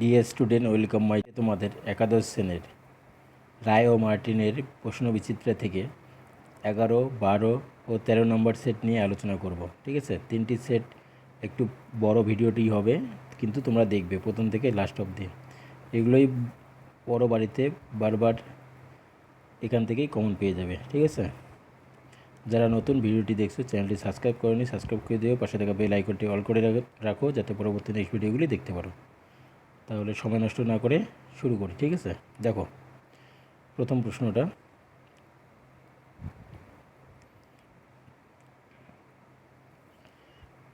DA student, welcome my তোমাদের একাদশ শ্রেণির রায় ও মার্টিনের প্রশ্ন বিচিত্রা থেকে এগারো, বারো ও তেরো নম্বর সেট নিয়ে আলোচনা করব, ঠিক আছে? তিনটি সেট একটু বড় ভিডিওটি হবে, কিন্তু তোমরা দেখবে প্রথম থেকে লাস্ট অবধি। এগুলোই বড় বাড়িতে বারবার এখান থেকেই কমন পেয়ে যাবে, ঠিক আছে? যারা নতুন ভিডিওটি দেখছ, চ্যানেলটি সাবস্ক্রাইব করেনি সাবস্ক্রাইব করে দিও, পাশে থাকা বেল আইকনটি অল করে রাখো, যাতে পরবর্তী নেক্সট ভিডিওগুলি দেখতে পারো। তাহলে সময় নষ্ট না করে শুরু করি, ঠিক আছে? দেখো, প্রথম প্রশ্নটা।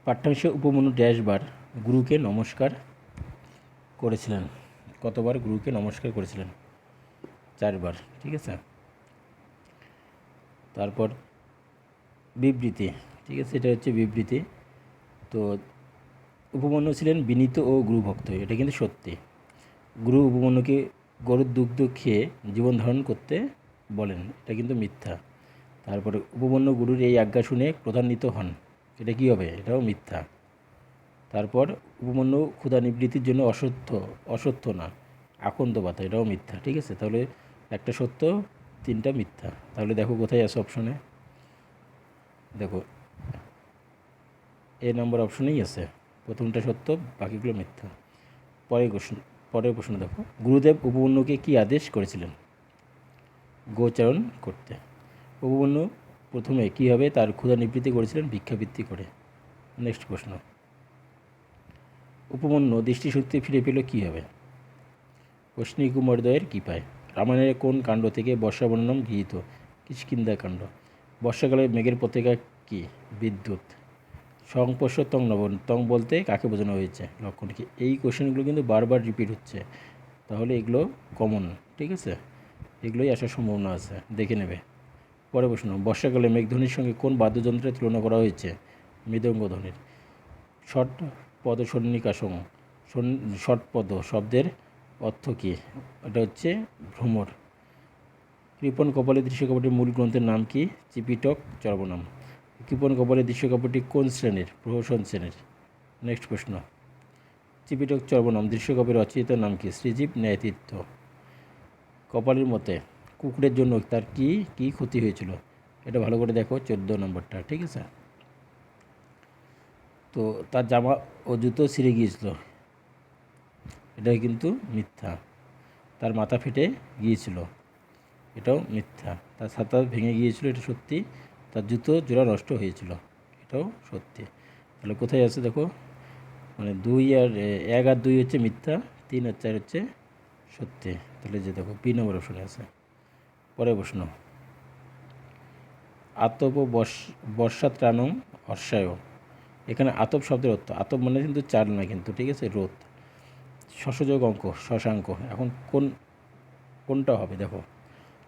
পাঠ্যাংশে উপমনু ড্যাশবার গুরুকে নমস্কার করেছিলেন। কতবার গুরুকে নমস্কার করেছিলেন? চারবার, ঠিক আছে? তারপর বিবৃতি, ঠিক আছে? এটা হচ্ছে বিবৃতি। তো উপমন্যু ছিলেন বিনীত ও গুরুভক্ত এটা কিন্তু সত্যি। গুরু উপমন্যুকে গরুর দুগ্ধ খেয়ে জীবন ধারণ করতে বলেন, এটা কিন্তু মিথ্যা। তারপরে উপমন্যু গুরুর এই আজ্ঞা শুনে ক্রধান্বিত হন, এটা কী হবে? এটাও মিথ্যা। তারপর উপমন্য ক্ষুধা নিবৃত্তির জন্য অসত্য অসত্য না আকন্ত পাতা এটাও মিথ্যা, ঠিক আছে? তাহলে একটা সত্য, তিনটা মিথ্যা। তাহলে দেখো কোথায় আছে অপশনে দেখো, এ নম্বর অপশনেই আছে। প্রথমটা সত্য, বাকিগুলো মিথ্যা। পরের প্রশ্ন পরের প্রশ্ন দেখো। গুরুদেব উপবন্যকে কি আদেশ করেছিলেন? গোচারণ করতে। উপবন্য প্রথমে কী হবে? তার ক্ষুধা নিবৃত্তি করেছিলেন, ভিক্ষাবৃত্তি করে। নেক্সট প্রশ্ন। উপমন্য দৃষ্টিশক্তি ফিরে পেল কী হবে? অশ্নি কুমারদয়ের কী পায় রামায়ণের কোন কাণ্ড থেকে বর্ষা বর্ণম গৃহীত? কিষ্কিন্দা কাণ্ড। বর্ষাকালে মেঘের পত্রিকা কি? বিদ্যুৎ। সংপর্শ তং নবন তং বলতে কাকে বোঝানো হয়েছে? লক্ষণ কি? এই কোশ্চেনগুলো কিন্তু বারবার রিপিট হচ্ছে। তাহলে এগুলো কমন ঠিক আছে? এগুলোই আসার সম্ভাবনা আছে। দেখে নেবে। পরে প্রশ্ন, বর্ষাকালে মেঘধ্বনির সঙ্গে কোন বাদ্যযন্ত্রের তুলনা করা হয়েছে? মৃদঙ্গ ধ্বনির। ষট পদ সন্নিকাশং। ষট পদ শব্দের অর্থ কী? এটা হচ্ছে ভ্রমর। কৃপণ কপালের দৃশ্যকাব্যটির মূল গ্রন্থের নাম কি? চিপিটক চর্বনাম। কৃপণ কপালের দৃশ্যকাব্যটি কোন শ্রেণির? প্রহসন শ্রেণির। নেক্সট প্রশ্ন। চিপিটক চর্বনাম দৃশ্যকাব্যের রচয়িত নাম কি? শ্রীজীব ন্যায়তীর্থ। কপালের মতে কুকুরের জন্য তার কি কি ক্ষতি হয়েছিল? এটা ভালো করে দেখো, চোদ্দ নম্বরটা, ঠিক আছে? তো তার জামা ও জুতো ছিঁড়ে গিয়েছিল। এটা কিন্তু মিথ্যা। তার মাথা ফেটে গিয়েছিল। এটাও মিথ্যা। তার ছাতা ভেঙে গিয়েছিল, এটা সত্যি। তার জুতো জোড়া নষ্ট হয়েছিল, এটাও সত্যি। তাহলে কোথায় আছে দেখো? মানে দুই আর এক আর দুই হচ্ছে মিথ্যা, তিন আর চার হচ্ছে সত্যি। তাহলে যে দেখো বি নম্বর অপশনে আছে। পরে প্রশ্ন। আতপ ও বর্ষ বর্ষাত্রাণম হর্ষায় এখানে আতপ শব্দের অর্থ, আতপ মানে কিন্তু চার নয় কিন্তু, ঠিক আছে? রোদ শশযোগ অঙ্ক, শশাঙ্ক। এখন কোন, কোনটা হবে দেখো?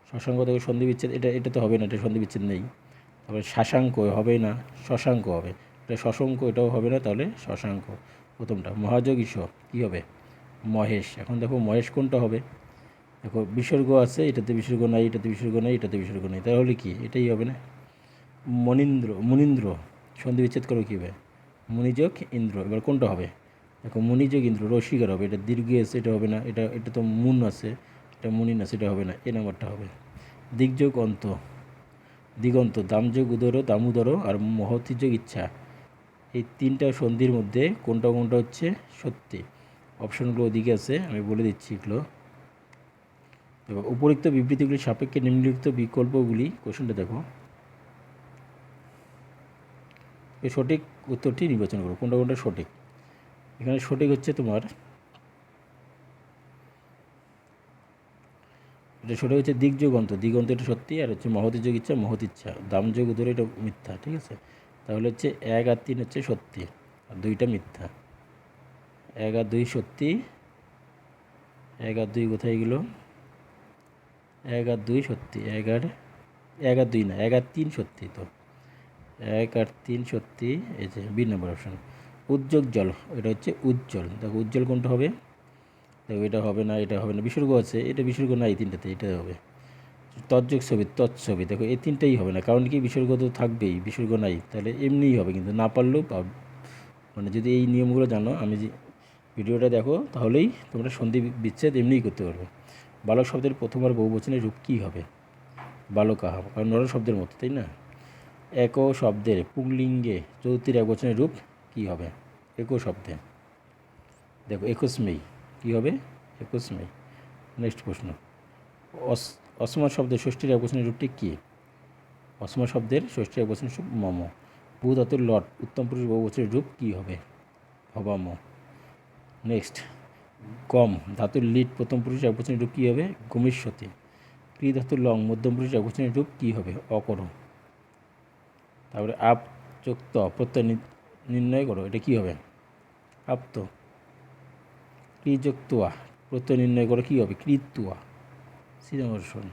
শশাঙ্ক দেখো সন্ধি বিচ্ছেদ এটা এটা তো হবে না, এটা সন্ধি বিচ্ছেদ নেই। তারপরে শাশাঙ্ক হবে না শশাঙ্ক হবে। এটা শশাঙ্ক এটাও হবে না, তাহলে শশাঙ্ক। প্রথমটা মহাযোগ ঈশ কী হবে? মহেশ। এখন দেখো মহেশ কোনটা হবে? দেখো বিসর্গ আছে, এটাতে বিসর্গ নাই, এটাতে বিসর্গ নাই, এটাতে বিসর্গ নেই। তাহলে কি? এটাই হবে না? মনীন্দ্র, মুনীন্দ্র, সন্ধি বিচ্ছেদ করো কী হবে? মণিযোগ ইন্দ্র, এবার কোনটা হবে? দেখো মণিযোগ ইন্দ্র, রসিকার হবে। এটা দীর্ঘ আছে, এটা হবে না। এটা এটা তো মুন আছে, এটা মুনিন আছে, এটা হবে না। এ নাম্বারটা হবে। দিগযোগ অন্ত। দিগন্ত দামযোগ উদর দামোদর আর মহতিযোগ ইচ্ছা। এই তিনটা সন্ধির মধ্যে কোনটা কোনটা হচ্ছে সত্যি? অপশনগুলো ওদিকে আছে, আমি বলে দিচ্ছি এগুলো। এবার উপরিক্ত বিবৃতিগুলির সাপেক্ষে নিম্নলিখিত বিকল্পগুলি কোশ্চেনটা দেখো। সঠিক উত্তরটি নির্বাচন করো, কোনটা কোনটা সঠিক? এখানে সঠিক হচ্ছে তোমার এটা সেটা হচ্ছে দিগযোগন্ত দিগন্ত এটা সত্যি আর হচ্ছে মহতি যোগ ইচ্ছা মহৎ ইচ্ছা। দামযোগ ধরে এটা মিথ্যা, ঠিক আছে? তাহলে হচ্ছে এক আর তিন হচ্ছে সত্যি আর দুইটা মিথ্যা। এক আর দুই সত্যি, এক আর দুই কোথায় গেল? এক আর দুই সত্যি, এক আর এক আর দুই না, এক আর তিন সত্যি তো। এক আর তিন সত্যি, এই যে বি নম্বর অপশন। উজ্জ্বল জল, এটা হচ্ছে উজ্জ্বল। দেখো উজ্জ্বল কোনটা হবে? দেখো এটা হবে না, এটা হবে না। বিসর্গ আছে, এটা বিসর্গ নাই তিনটাতে এটা হবে। তজ্জক ছবি তৎছবি দেখো, এই তিনটাই হবে না। কারণ কি, বিসর্গ তো থাকবেই, বিসর্গ নাই। তাহলে এমনিই হবে, কিন্তু না পারলেও মানে যদি এই নিয়মগুলো জানো, আমি যে ভিডিওটা দেখো, তাহলেই তোমরা সন্ধি বিচ্ছেদ এমনিই করতে পারবে। বালক শব্দের প্রথমবার বহু বচনের রূপ কী হবে? বালকাহা কারণ নর শব্দের মতো, তাই না? এক শব্দের পুংলিঙ্গে চতুর্থীর এক বচনের রূপ কী হবে? এক শব্দে। দেখো, একুশ মেই। কী হবে? একুশ মেই নেক্সট প্রশ্ন। অস, অসমা শব্দের ষষ্ঠীর এক বচনের রূপটি কী? অসমা শব্দের ষষ্ঠীর এক বচনের রূপ মম। ভূ ধাতুর লট, উত্তম পুরুষ বহু বচনের রূপ কী হবে? ভবাম। নেক্সট। গম, ধাতুর লিট প্রথম পুরুষ এক বচনের রূপ কী হবে? গমিষ্যতি ক্রি ধাতুর লং, মধ্যম পুরুষ এক বচনের রূপ কী হবে? অকর তারপরে আপ যুক্ত প্রত্যয় নির্ণয় করো, এটা কী হবে? আপ্ত। ক্রিযুক্তুয়া প্রত্যয় নির্ণয় করো কী হবে কৃতুয়া সিনেমর্ষণ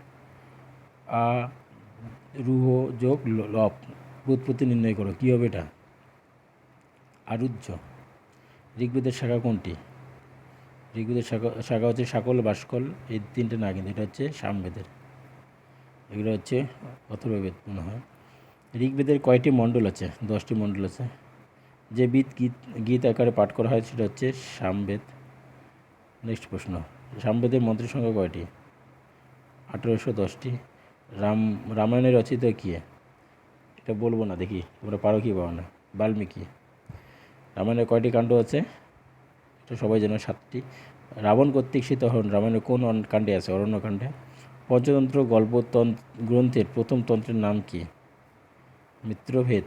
আ রুহ যোগ লপ উৎপত্তি নির্ণয় করো কী হবে এটা আরুজ্য ঋগ্বেদের শাখা কোনটি? ঋগ্বেদের শাখা শাখা হচ্ছে শাকল বাসকল। এই তিনটে না কিন্তু এটা হচ্ছে সামবেদের। এগুলো হচ্ছে অথর্ববেদ মনে হয়। ঋগ্বেদের কয়টি মণ্ডল আছে? দশটি মণ্ডল আছে। যে বিদ গীত গীত আকারে পাঠ করা হয় সেটা হচ্ছে সামবেদ। নেক্সট প্রশ্ন। সামবেদের মন্ত্রের সংখ্যা কয়টি? আঠেরোশো দশটি। রাম রামায়ণের রচিত কে? এটা বলব না, দেখি। তোমরা পারো কি পারো না? বাল্মীকি। রামায়ণের কয়টি কাণ্ড আছে? এটা সবাই জানো, সাতটি। রাবণ কর্তৃক সীতাহরণ রামায়ণের কোন কাণ্ডে আছে? অরণ্যকাণ্ডে। পঞ্চতন্ত্র গল্প গ্রন্থের প্রথম তন্ত্রের নাম কি? মিত্রভেদ।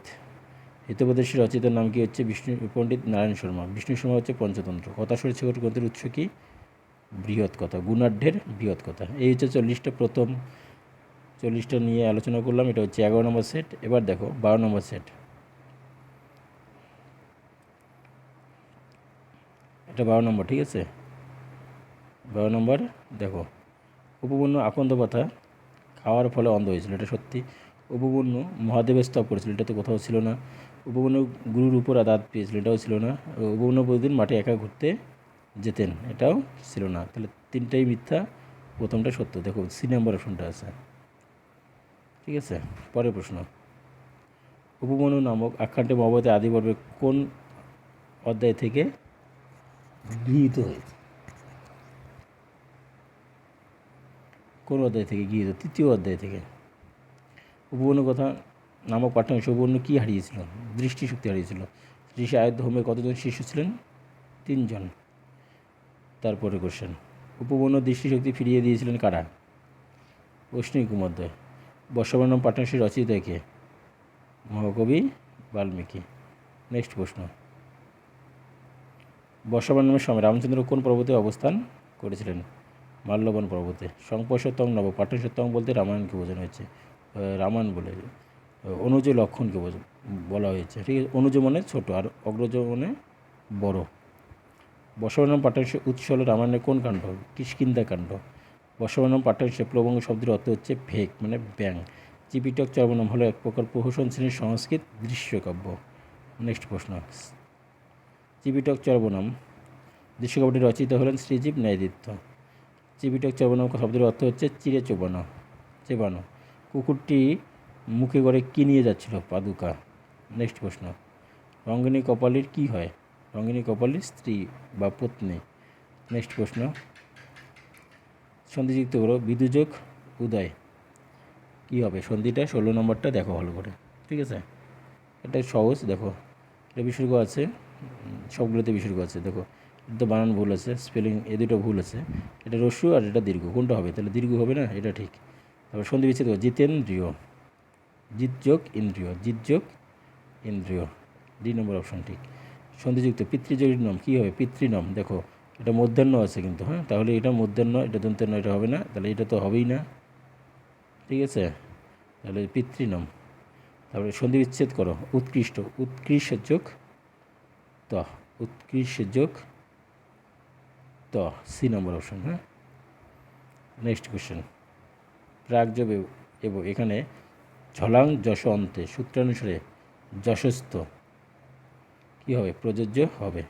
হিতোপদেশের রচিত নাম কি হচ্ছে বিষ্ণু, পণ্ডিত নারায়ণ শর্মা। বিষ্ণু শর্মা হচ্ছে পঞ্চতন্ত্র। কথা সরিষ্ঠ গ্রন্থের উৎস কি? বৃহৎ কথা গুণাঢ্যের বৃহৎ কথা। এই হচ্ছে চল্লিশটা প্রথম, চল্লিশটা নিয়ে আলোচনা করলাম, এটা হচ্ছে এগারো নম্বর সেট। এবার দেখো, বারো নম্বর সেট। এটা বারো নম্বর, ঠিক আছে? বারো নম্বর, দেখো উপপূর্ণ আকন্দ পাতা খাওয়ার ফলে অন্ধ হয়েছিল, এটা সত্যি। উপপূর্ণ মহাদেবের স্তব করেছিল, এটা তো কোথাও ছিল না। উপপূর্ণ গুরুর উপর আদাত পেয়েছিল, এটাও ছিল না। উপপূর্ণ প্রতিদিন মাঠে একা ঘুরতে যেতেন, এটাও ছিল না। তাহলে তিনটাই মিথ্যা, প্রথমটা সত্য। দেখো, সি নাম্বার অপশনটা আছে। ঠিক আছে? পরের প্রশ্ন। উপমনু নামক আখ্যানটি মহাভারতের আদি পর্বে কোন অধ্যায় থেকে গৃহীত হয়েছে? কোন অধ্যায় থেকে গৃহীত? তৃতীয় অধ্যায় থেকে। উপবর্ণ কথা নামক পাঠ্যাংশ উপবর্ণ কী হারিয়েছিল? দৃষ্টিশক্তি হারিয়েছিল। ঋষি আয়ুদ্ধ হোমে কতজন শিশু ছিলেন? তিনজন। তারপরে কোশ্চেন উপবর্ণ দৃষ্টিশক্তি ফিরিয়ে দিয়েছিলেন কারা? অশ্বিনী কুমারদ্বয়। বর্ষবর্ণম পাঠ্যাংশের রচয়িতা কে মহাকবি বাল্মীকি। নেক্সট প্রশ্ন। বর্ষবর্ণমের সময় রামচন্দ্র কোন পর্বতে অবস্থান করেছিলেন? মাল্যবন পর্বতে। সংপর্ষতম নব পাঠ্যসত্তম বলতে রামায়ণকে বোঝানো হয়েছে। রামায়ণ বলে অনুজ লক্ষণকে বলা হয়েছে। ঠিক আছে, অনুজ মানে ছোটো আর অগ্রজ মানে বড়। বর্ষবর্ণম পাঠ্যাংশ উৎস হল রামায়ণের কোন কাণ্ড? কিষ্কিন্দা কাণ্ড। বর্ষবর্ণম পাঠ্যাংশে প্লবঙ্গ শব্দের অর্থ হচ্ছে ফেক মানে ব্যাং চিপিটক চর্বণম হলো এক প্রকার প্রহসন শ্রেণির সংস্কৃত দৃশ্যকাব্য। নেক্সট প্রশ্ন। চিপিটক চর্বণম। দৃশ্যকাব্যটি রচিত হলেন শ্রীজীব ন্যায়দিত্য। চিপিটক চর্বণম শব্দের অর্থ হচ্ছে চিরে চোবানো, চেবানো। কুকুরটি মুখে করে কী নিয়ে যাচ্ছিল? পাদুকা। নেক্সট প্রশ্ন। রঙ্গিনী কপালের কি হয়? রঙ্গিনী কপালীর স্ত্রী বা পত্নী। নেক্সট প্রশ্ন। সন্ধিযুক্ত করো বিদুযোগ উদয়। কী হবে? সন্ধিটা ষোলো নম্বরটা দেখো ভালো করে, ঠিক আছে? এটা সহজ, দেখো। এটা বিসর্গ আছে সবগুলোতে বিসর্গ আছে, দেখো। এটা তো বানান ভুল আছে, স্পেলিং এ দুটো ভুল আছে। এটা রস্যু আর এটা দীর্ঘ, কোনটা হবে? তাহলে দীর্ঘ হবে না? এটা ঠিক। তারপর সন্ধি বিচ্ছেদ জিতেন্দ্রিয়। জিত যোগ ইন্দ্রিয় জিত যোগ ইন্দ্রিয়। ডি নম্বর অপশন ঠিক। সন্ধিযুক্ত, পিতৃযোগীর নাম কী হবে? পিতৃনম দেখো, এটা মধ্যাহ্ন আছে কিন্তু হ্যাঁ? তাহলে এটা মধ্যাহ্ন, এটা দন্তান্ন এটা হবে না, তাহলে এটা তো হবেই না। ঠিক আছে? তাহলে পিতৃনম তারপরে সন্ধি বিচ্ছেদ করো, উৎকৃষ্ট উৎকৃষ্ট যোগ ত উৎকৃষ্ট যোগ ত, সি নম্বর অপশন হ্যাঁ? নেক্সট কোশ্চেন প্রাগযোগ এবং, এখানে ঝলাং যশ অন্তে সূত্রানুসারে যশস্থ কী হবে? প্রযোজ্য হবে।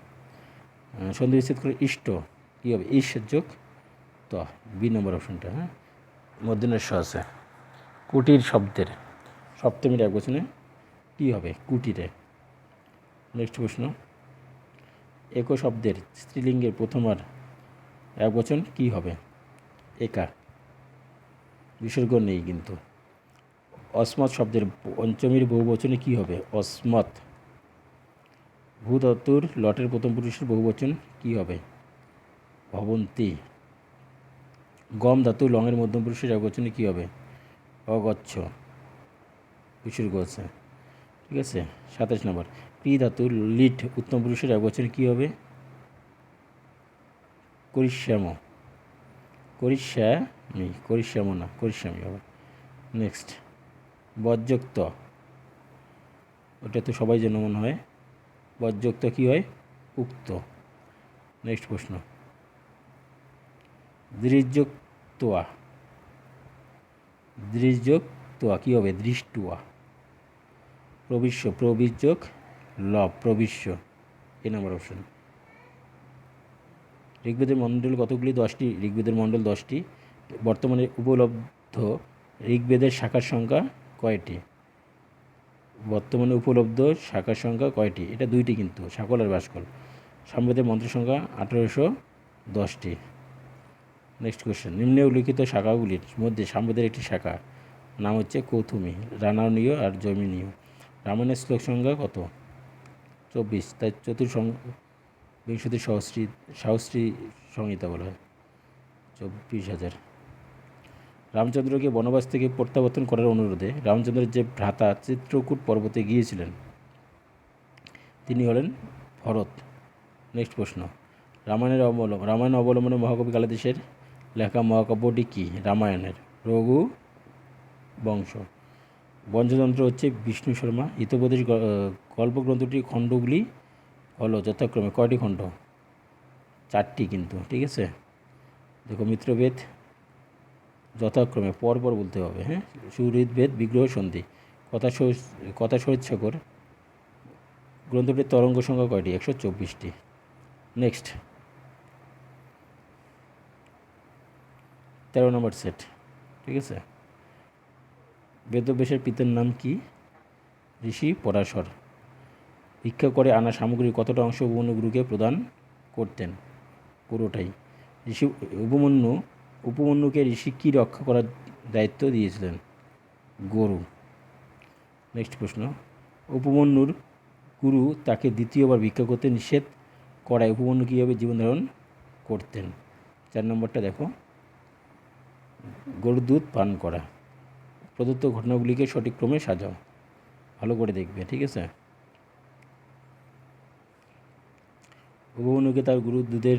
সন্ধি বিচ্ছেদ করে ইষ্ট, কী হবে? ইস যোগ ত, বি নম্বর অপশনটা হ্যাঁ? মধ্যনের আছে। কুটির শব্দের, সপ্তমীর এক বচনে কী হবে? কুটিরে। নেক্সট প্রশ্ন। একো শব্দের স্ত্রীলিঙ্গের প্রথমার এক বচন কী হবে? একা। বিসর্গ নেই কিন্তু। অসমত শব্দের পঞ্চমীর বহু বহুবচনে কী হবে? অসমত। ভূতত্তুর লটের প্রথম পুরুষের বহুবচন কী হবে? ভবন্তী। গম ধাতু লঙের মধ্যম পুরুষের এক বচনে কী হবে? অগচ্ছ। বিসর্গ আছে ঠিক আছে? সাতাশ নম্বর। পি ধাতু লিট উত্তম পুরুষের এক বচনে কী হবে? করিশ্যাম। করিশ্যামি, করিশ্যাম না, করিশ্যামি হবে নেক্সট বজ্রক্ত। ওটা তো সবাই যেন মনে হয়। বজ্রক্ত কী হয়? উক্ত। নেক্সট প্রশ্ন। দৃর্যোক্তোয়া দৃর্যোক্তোয়া কী হবে? দৃষ্টুয়া। প্রবিশ্য প্রবিযোগ ল প্রবিশ্য এ নম্বর অপশন ঋগ্বেদের মণ্ডল কতগুলি? দশটি। ঋগ্বেদের মণ্ডল দশটি। বর্তমানে উপলব্ধ ঋগ্বেদের শাখার সংখ্যা কয়টি? বর্তমানে উপলব্ধ শাখার সংখ্যা কয়টি? এটা দুইটি কিন্তু সাকল আর বাসকল সামবেদের মন্ত্র সংখ্যা আঠেরোশো দশটি। নেক্সট কোয়েশ্চেন নিম্নে উল্লিখিত শাখাগুলির মধ্যে সামবেদের একটি শাখা, নাম হচ্ছে কৌথুমি রানানীয় আর জমিনীয়। রামায়ণের শ্লোক সংখ্যা কত? চব্বিশ। তাই চতুর্থ বিংশতি সহস্রী সহস্রী সংহিতা বলা হয়। চব্বিশ হাজার। রামচন্দ্রকে বনবাস থেকে প্রত্যাবর্তন করার অনুরোধে রামচন্দ্রের যে ভ্রাতা চিত্রকূট পর্বতে গিয়েছিলেন, তিনি হলেন ভরত। নেক্সট প্রশ্ন। রামায়ণের অবলম্বন রামায়ণ অবলম্বনে মহাকবি কালাদেশের লেখা মহাকাব্যটি কী? রামায়ণের। রঘু বংশ। বঞ্চতন্ত্র হচ্ছে বিষ্ণু শর্মা। হিতোপদেশ গল্পগ্রন্থটির খণ্ডগুলি হলো যথাক্রমে কয়টি খণ্ড? চারটি কিন্তু, ঠিক আছে? দেখো মিত্রভেদ যথাক্রমে পরপর বলতে হবে হ্যাঁ? সুহৃদভেদ, বিগ্রহ, সন্ধি। কথা কথা সহিচ্ছাকর গ্রন্থটির তরঙ্গ সংখ্যা কয়টি? একশো চব্বিশটি। নেক্সট। তেরো নম্বর সেট। ঠিক আছে? বেদব্যাসের পিতার নাম কি? ঋষি পরাশর। ভিক্ষা করে আনা সামগ্রীর কতটা অংশ উপমন্যু গুরুকে প্রদান করতেন? পুরোটাই। ঋষি উপমন্যু উপমন্যুকে ঋষি কী রক্ষা করার দায়িত্ব দিয়েছিলেন? গরু। নেক্সট প্রশ্ন। উপমন্যুর গুরু তাকে দ্বিতীয়বার ভিক্ষা করতে নিষেধ করায় উপমন্যু কীভাবে জীবন ধারণ করতেন? চার নম্বরটা দেখো। গরুর দুধ পান করা। প্রদত্ত ঘটনাগুলিকে সঠিক ক্রমে সাজাও। ভালো করে দেখবে, ঠিক আছে? উপবনুকে তার গুরু দুধের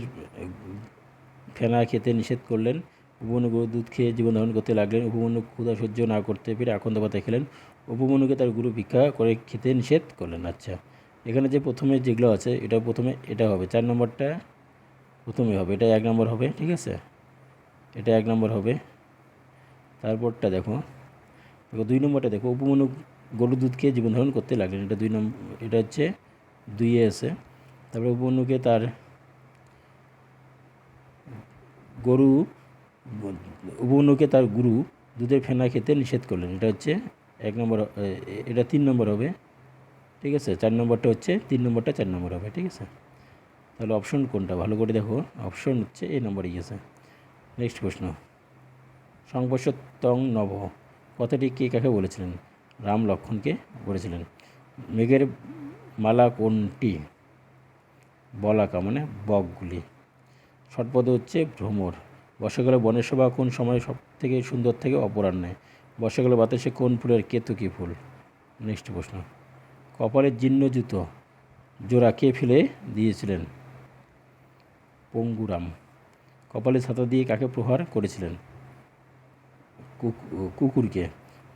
ফেনা খেতে নিষেধ করলেন। উপবনু গরু দুধ খেয়ে জীবন ধারণ করতে লাগলেন। উপবনু ক্ষুধা সহ্য না করতে পেরে আকন্দ পাতা খেলেন। উপবনুকে তার গুরু ভিক্ষা করে খেতে নিষেধ করলেন। আচ্ছা এখানে যে প্রথমে যেগুলো আছে, এটা প্রথমে এটা হবে। চার নম্বরটা প্রথমে হবে। এটা এক নম্বর হবে, ঠিক আছে? এটা এক নম্বর হবে। তারপরটা দেখো। দেখো, দুই নম্বরটা দেখো। উপমনু গরু দুধ খেয়ে জীবন ধারণ করতে লাগলেন। এটা দুই নম্বর এটা হচ্ছে দুইয়ে আছে। তারপরে উপমন্যুকে তার গরু উপমন্যুকে তার গুরু দুধের ফেনা খেতে নিষেধ করলেন। এটা হচ্ছে এক নম্বর এটা তিন নম্বর হবে। ঠিক আছে? চার নম্বরটা হচ্ছে, তিন নম্বরটা চার নম্বর হবে। ঠিক আছে? তাহলে অপশন কোনটা? ভালো করে দেখো। অপশন হচ্ছে এই নম্বরেই আছে নেক্সট প্রশ্ন। সংবর্ষতং নব। কথাটি কে কাকে বলেছিলেন? রাম লক্ষণকে বলেছিলেন। মেঘের মালা কোনটি? বলাকা মানে বকগুলি। ষটপদ হচ্ছে ভ্রমর। বর্ষাকালে বনের শোভা কোন সময় সব থেকে সুন্দর থেকে অপরাহ্নে? বর্ষাকালে বাতাসে কোন ফুলের কেতুকি ফুল? নেক্সট প্রশ্ন। কপালের জীর্ণ জুতো জোড়া কে ফেলে দিয়েছিলেন? পঙ্গুরাম। কপালে ছাতা দিয়ে কাকে প্রহার করেছিলেন? কুকুরকে।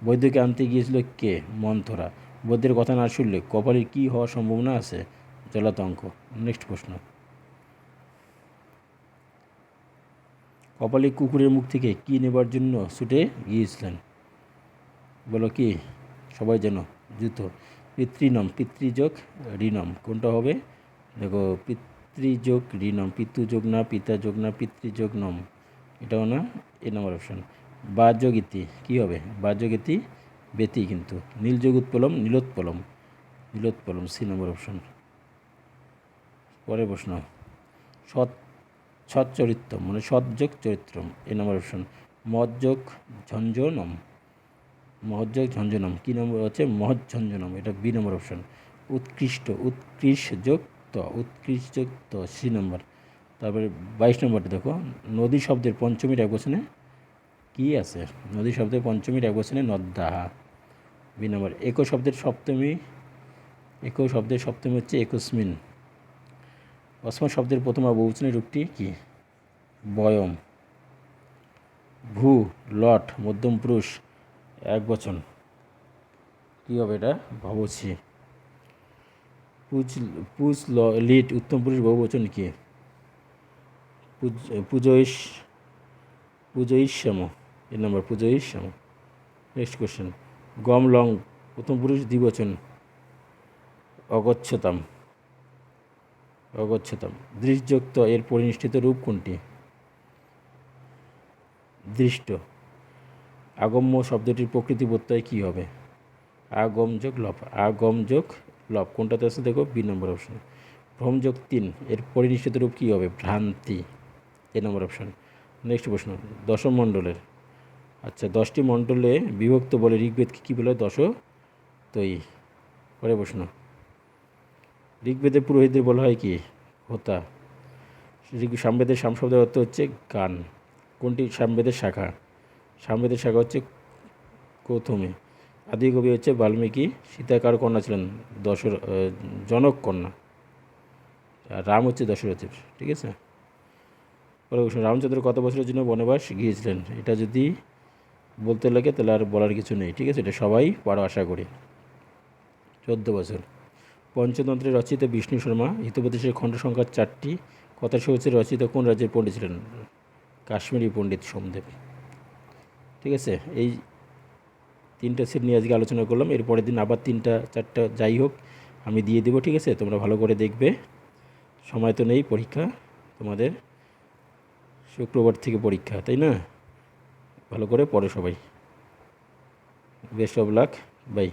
বৈদ্যকে আনতে গিয়েছিল কে? মন্থরা। বৈদ্যের কথা না শুনলে কপালের কী হওয়ার সম্ভাবনা আছে? জলাতঙ্ক। নেক্সট প্রশ্ন। কপালে কুকুরের মুখ থেকে কী নেবার জন্য ছুটে গিয়েছিলেন? বলো কি? সবাই যেন জুতো পিতৃনম পিতৃযোগ ঋণম কোনটা হবে? দেখো পিতৃযোগ ঋণম পিতৃযোগ না, পিতা যোগ না পিতৃযোগ নম। এটাও না? এ নম্বর অপশান। বাহ্যগীতি কী হবে? বাহ্যগীতি বেতি কিন্তু। নীলযোগ উৎপলম, নীলোৎপলম। নীলোৎপলম, সি নম্বর অপশন। পরের প্রশ্ন। সৎ সৎ চরিত্র মানে সৎযোগ চরিত্র এ নম্বর অপশন মজ্জোগ ঝঞ্ঝনম। মহজ্জোগ ঝঞ্ঝনম, কী নম্বর হচ্ছে মহৎ ঝঞ্ঝনম, এটা বি নম্বর অপশন উৎকৃষ্ট, উৎকৃষ্টযুক্ত উৎকৃষ্টযুক্ত, সি নম্বর। তারপরে বাইশ নম্বরটা দেখো, নদী শব্দের পঞ্চমীর এক বচনে কী আছে? নদী শব্দের পঞ্চমীর এক বচনে নদ্দাহা বি নম্বর একো শব্দের সপ্তমী একো শব্দের সপ্তমী হচ্ছে একস্মিন। অসমা শব্দের প্রথম আর বহুবচনের রূপটি কি? বয়ম। ভূ, লট, মধ্যম পুরুষ, এক বচন। কী হবে এটা? ভাবছি পুজ পুজ ল, লিট, উত্তম পুরুষ, বহুবচন কি? পুজ, পুজৈশ পুজৈশ্যাম এর নম্বর পুজৈশ্যাম নেক্সট কোশ্চেন গম লং প্রথম পুরুষ, দ্বিবচন। অগচ্ছতাম। অগচ্ছতাম দৃশযুক্ত এর পরিনিষ্ঠিত রূপ কোনটি? দৃষ্ট। আগম্য শব্দটির প্রকৃতি প্রত্যয় কী হবে? আগম যোগ লভ আগম যোগ লভ কোনটাতে আছে দেখো? বি নম্বর অপশন ভ্রম যোগ তিন। এর পরিনিষ্ঠিত রূপ কী হবে? ভ্রান্তি। এ নম্বর অপশন নেক্সট প্রশ্ন। দশম মণ্ডলের। আচ্ছা দশটি মণ্ডলে বিভক্ত বলে ঋগ্বেদকে কী বলে? দশ তৈ পরে প্রশ্ন। ঋগ্বেদের পুরোহিতদের বলা হয় কি? হোতা সামবেদের সাম শব্দের অর্থ হচ্ছে গান। কোনটি? সামবেদের শাখা। সামবেদের শাখা হচ্ছে কৌথমে। আদি কবি হচ্ছে বাল্মীকি, সীতাকার কন্যা ছিলেন দশর জনক কন্যা। রাম হচ্ছে দশরথের, ঠিক আছে? পরে রামচন্দ্র কত বছরের জন্য বনবাস গিয়েছিলেন? এটা যদি বলতে লাগে তাহলে আর বলার কিছু নেই, ঠিক আছে? এটা সবাই পারো আশা করি। চোদ্দ বছর। পঞ্চতন্ত্রে রচিত বিষ্ণু শর্মা, হিতোপদেশের খণ্ড সংখ্যা চারটি, কথা সহজে রচিত কোন রাজ্যের পণ্ডিত ছিলেন? কাশ্মীরি পণ্ডিত সোমদেব। ঠিক আছে, এই তিনটা সেট নিয়ে আজকে আলোচনা করলাম। এর পরের দিন আবার তিনটা, চারটা, যাই হোক, আমি দিয়ে দেবো, ঠিক আছে? তোমরা ভালো করে দেখবে। সময় তো নেই পরীক্ষা, তোমাদের শুক্রবার থেকে পরীক্ষা, তাই না? ভালো করে পড়ো সবাই। Best of luck by